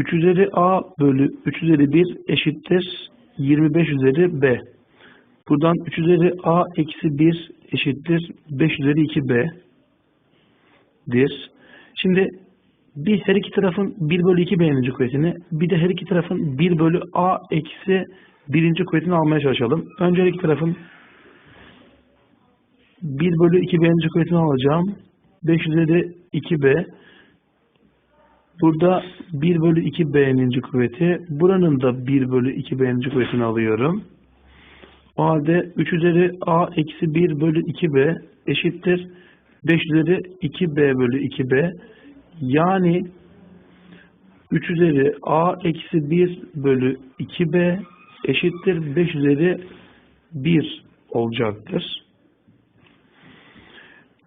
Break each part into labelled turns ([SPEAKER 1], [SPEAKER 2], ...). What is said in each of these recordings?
[SPEAKER 1] 3 üzeri a bölü 3 üzeri 1 eşittir 25 üzeri b. Buradan 3 üzeri a eksi 1 eşittir 5 üzeri 2b dir. Şimdi biz her iki tarafın 1 bölü 2 b'ninci kuvvetini bir de her iki tarafın 1 bölü a eksi birinci kuvvetini almaya çalışalım. Önce her iki tarafın 1 bölü 2 b'ninci kuvvetini alacağım. 5 üzeri 2b. Burada 1 bölü 2 b'ninci kuvveti. Buranın da 1 bölü 2 b'ninci kuvvetini alıyorum. O halde 3 üzeri a eksi 1 bölü 2b eşittir 5 üzeri 2b bölü 2b. Yani 3 üzeri a eksi 1 bölü 2b eşittir 5 üzeri 1 olacaktır.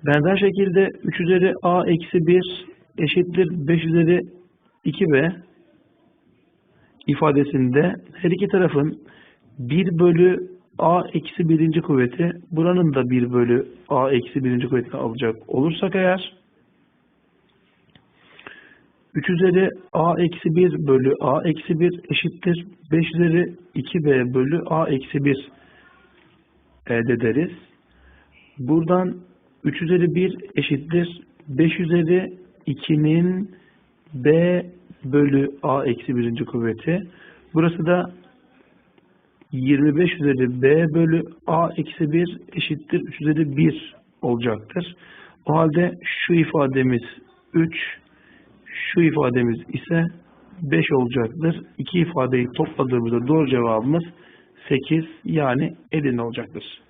[SPEAKER 1] Benzer şekilde 3 üzeri a eksi 1 eşittir 5 üzeri 2b ifadesinde her iki tarafın 1 bölü a eksi birinci kuvveti buranın da 1 bölü a eksi birinci kuvvetini alacak olursak eğer 3 üzeri a eksi 1 bölü a eksi 1 eşittir 5 üzeri 2b bölü a eksi 1 elde ederiz. Buradan 3 üzeri 1 eşittir 5 üzeri 2'nin b bölü a eksi birinci kuvveti. Burası da 25 üzeri b bölü a eksi 1 eşittir 3 üzeri 1 olacaktır. O halde şu ifademiz 3, şu ifademiz ise 5 olacaktır. İki ifadeyi topladığımızda doğru cevabımız 8 yani Edirne olacaktır.